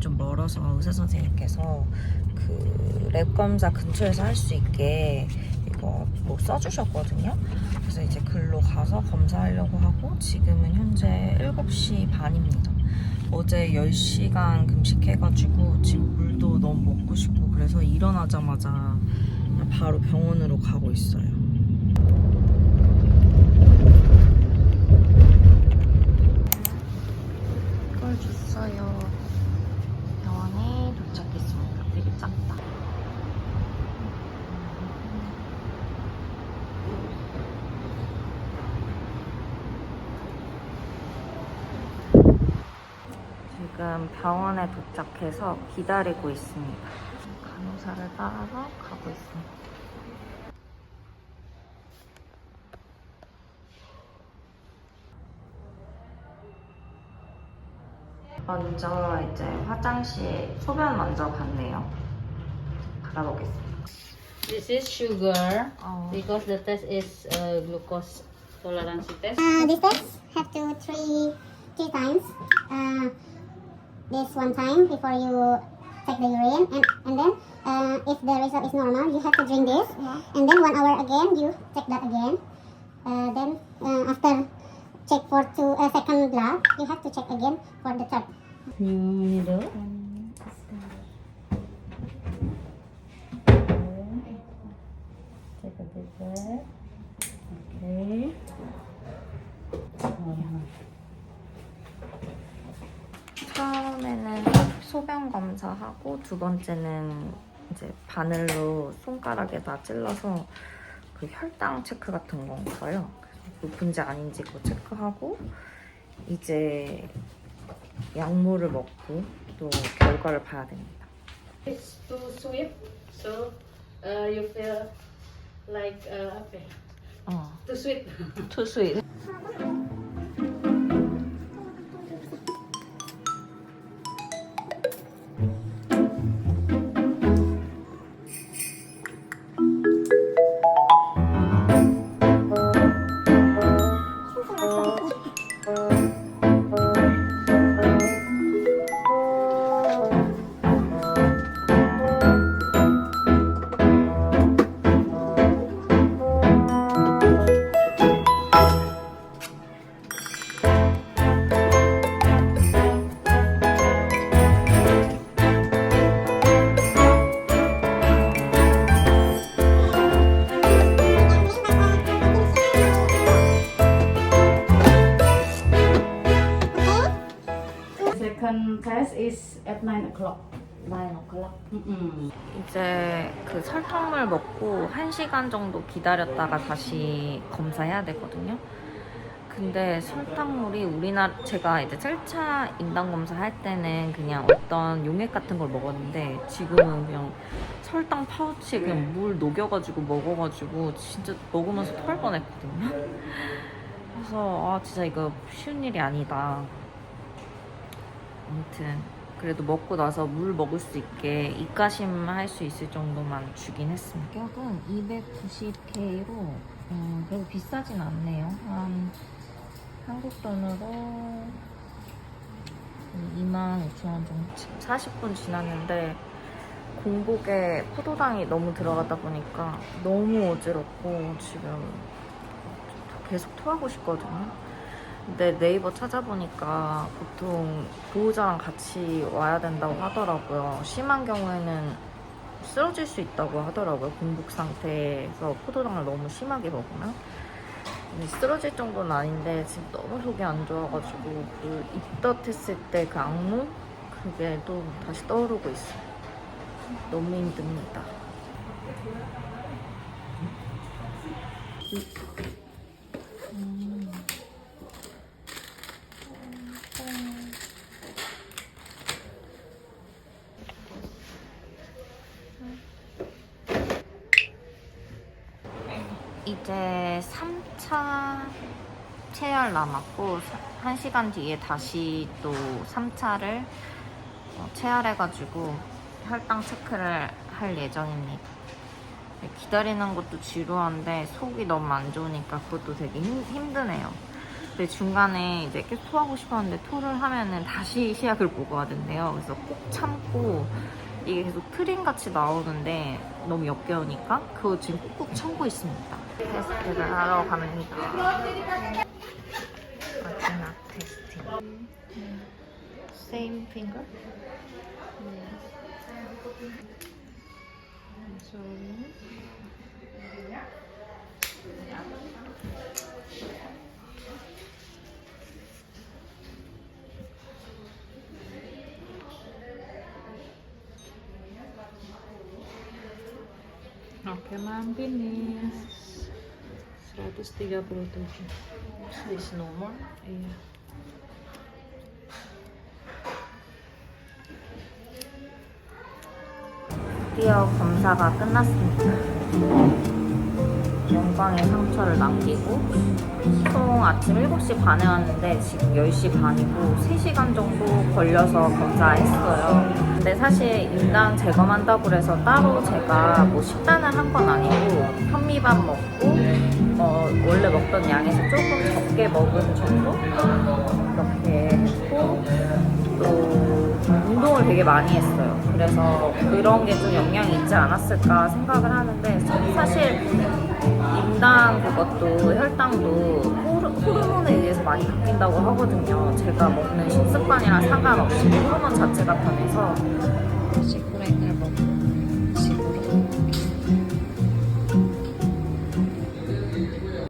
좀 멀어서 의사 선생님께서 그 랩 검사 근처에서 할 수 있게 이거 뭐 써주셨거든요. 그래서 이제 글로 가서 검사하려고 하고 지금은 현재 7시 반입니다. 어제 10시간 금식해가지고 지금 물도 너무 먹고 싶고 그래서 일어나자마자 바로 병원으로 가고 있어요. 이걸 줬어요. 병원에 도착했습니다. 되게 작다. 지금 병원에 도착해서 기다리고 있습니다. 간호사를 따라서 가고 있습니다. 먼저 이제 화장실 소변 먼저 갔네요. 받아보겠습니다. This is sugar 어, because the test is uh, glucose tolerance test. Uh, this test have to three three times. Uh, this one time before you take the urine, and and then uh, if the result is normal, you have to drink this, and then one hour again you take that again. Uh, then uh, after check for two uh, second blood, you have to check again for the third. Yung nido. 처음에는 소변 검사하고 두 번째는 이제 바늘로 손가락에다 찔러서 그 혈당 체크 같은 건가요? 높은지 아닌지 그거 체크하고 이제 약물을 먹고 또 결과를 봐야 됩니다. It's too sweet, so uh, you feel like uh, okay, 어, too sweet. 투수 is at nine o'clock. 나인 오클락. Mm-mm. 이제 그 설탕물 먹고 1시간 정도 기다렸다가 다시 검사해야 되거든요. 근데 설탕물이 우리나라 제가 이제 7차 인당 검사 할 때는 그냥 어떤 용액 같은 걸 먹었는데 지금은 그냥 설탕 파우치에 그냥 물 녹여가지고 먹어가지고 진짜 먹으면서 토할 뻔했거든요. 그래서 아 진짜 이거 쉬운 일이 아니다. 아무튼 그래도 먹고 나서 물 먹을 수 있게 입가심 할 수 있을 정도만 주긴 했습니다. 가격은 290K로 음, 별로 비싸진 않네요. 한 한국 돈으로 25,000원 정도. 지금 40분 지났는데 공복에 포도당이 너무 들어가다 보니까 너무 어지럽고 지금 계속 토하고 싶거든요. 근데 네이버 찾아보니까 보통 보호자랑 같이 와야 된다고 하더라고요. 심한 경우에는 쓰러질 수 있다고 하더라고요. 공복 상태에서 포도당을 너무 심하게 먹으면. 쓰러질 정도는 아닌데 지금 너무 속이 안 좋아가지고 그 입덧했을 때 그 악몽? 그게 또 다시 떠오르고 있어요. 너무 힘듭니다. 이제 3차 체열 남았고 1시간 뒤에 다시 또 3차를 체열해가지고 혈당 체크를 할 예정입니다. 기다리는 것도 지루한데 속이 너무 안 좋으니까 그것도 되게 힘, 힘드네요. 근데 중간에 이제 계속 토하고 싶었는데 토를 하면은 다시 시약을 먹어야 된대요. 그래서 꼭 참고 이게 계속 트림 같이 나오는데 너무 역겨우니까 그거 지금 꾹꾹 참고 있습니다. 테스트를 하러 갑니다. 마지막 테스팅. Same finger? Oke, mampinin. 137. This normal. Iya. 드디어 검사가 끝났습니다. 영광의 상처를 남기고 총 아침 7시 반에 왔는데 지금 10시 반이고 3시간 정도 걸려서 검사했어요. 근데 사실 인당 제거한다고 그래서 따로 제가 뭐 식단을 한 건 아니고 현미밥 먹고 어, 원래 먹던 양에서 조금 적게 먹은 정도 이렇게 했고 또 운동을 되게 많이 했어요. 그래서 그런 게 좀 영향이 있지 않았을까 생각을 하는데 사실 인당 그것도 혈당도 호르, 호르 몬에 의해서 많이 바뀐다고 하거든요. 제가 먹는 식습관이랑 상관없이 호르몬 자체가 변해서 Masih kurang